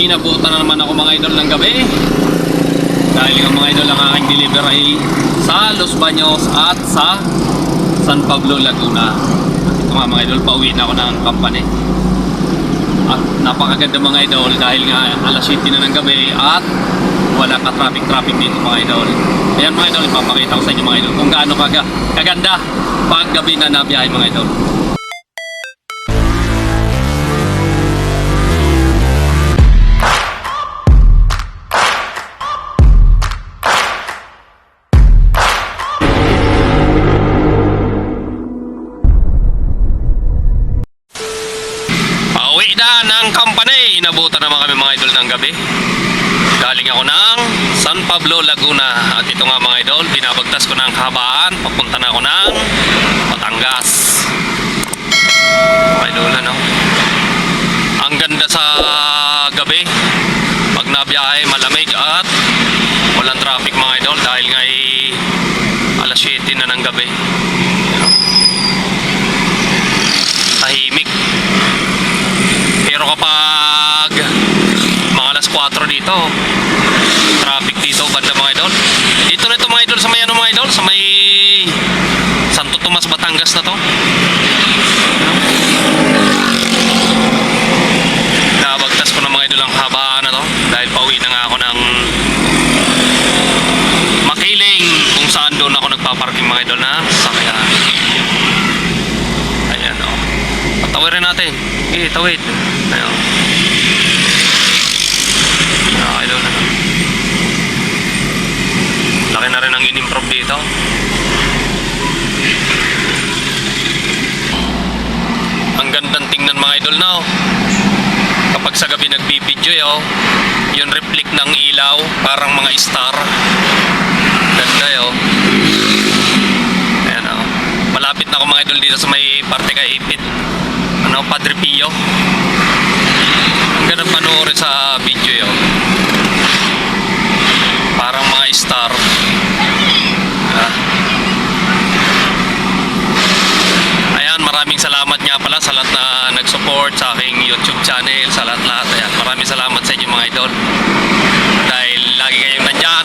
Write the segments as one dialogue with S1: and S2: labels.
S1: Inabutan na naman ako mga idol ng gabi. Dahil nga mga idol ang aking delivery sa Los Baños at sa San Pablo, Laguna. Ito nga mga idol, pauwi na ako ng company. At napakaganda mga idol dahil nga alas 7 na ng gabi at wala ka traffic traffic dito mga idol. Ayan mga idol, ipapakita ko sa inyo mga idol kung gaano kaga, kaganda pag gabi na nabiyahe mga idol. Inabutan naman kami mga idol ng gabi. Galing ako ng San Pablo, Laguna. At ito nga mga idol, binabagtas ko ng kahabaan. Papunta na ako ng Batangas. Mga idol, ano? Ang ganda sa gabi. Pag nabiyahe, malamig at walang traffic mga idol dahil nga ay alas 7 na ng gabi. Tahimik. Pero kapag mga alas 4 dito, traffic dito, banda mga idol. Dito na ito mga idol sa may ano mga idol, sa may Santo Tomas, Batangas na to. Nabagtas ko ng mga idol ang habaan na to dahil pauwi na nga ako ng Makiling kung saan doon ako nagpaparking mga idol na sakyan. Ayan o. Patawirin natin. Eh, tawid. Ayan. Okay doon na. Laki na rin ang in-improve dito. Ang gandang tingnan mga idol na oh. Kapag sa gabi nagbibideo eh, oh. Yung reflect ng ilaw, parang mga star. Ganda eh, oh. Ayan oh. Malapit na ako mga idol dito sa may parte kay Ipit. Ano, Padre Pio. Ang ganda panoorin sa video yun. Parang mga star. Ah. Ayan, maraming salamat nga pala sa lahat na nag-support sa aking YouTube channel, sa lahat-lahat. Ayan, maraming salamat sa inyo mga idol. Dahil lagi kayong nandyan.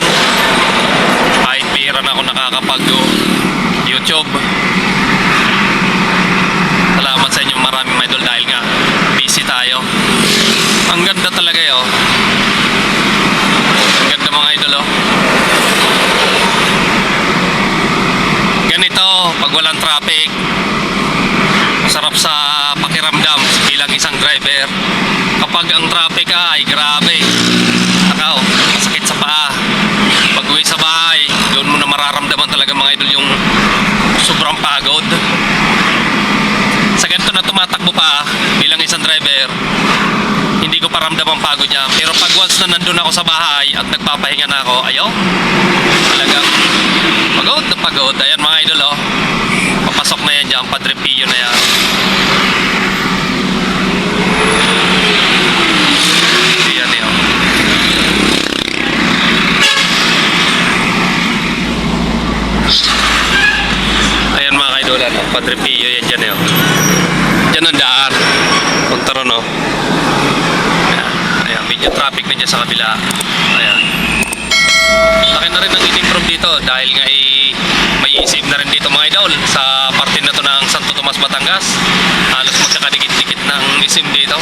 S1: Kahit pira na ako nakakapag YouTube. Salamat sa inyo maraming mga idol dahil nga busy tayo. Ang ganda talaga eh, oh. Mga idol oh. Ganito, pag walang traffic, masarap sa pakiramdam bilang isang driver. Kapag ang traffic ay grabe, nakaw, masakit sa paa. Pag uwi sa bahay, doon mo na mararamdaman talaga mga idol yung sobrang pagod. Sa ganito na tumatakbo pa bilang isang driver, hindi ko paramdam ang pagod niya. Pero pag once na nandun ako sa bahay at nagpapahinga na ako, ayaw, talagang pagod na pagod. Ayan mga idol, oh. Papasok na yan dyan, Padre Pio na yan. Yan yan. Ayan mga kaidolan, oh. Padre Pio yan dyan yun. Dyan ang daan. Punta ron, oh. Ayan, ayan, medyo traffic na dyan sa kabila. Ayan. Laki na rin ang in-improve dito dahil nga eh, may isim na rin dito mga idol sa parte na to ng Santo Tomas, Batangas. Halos magkakadikit-dikit ng isim dito.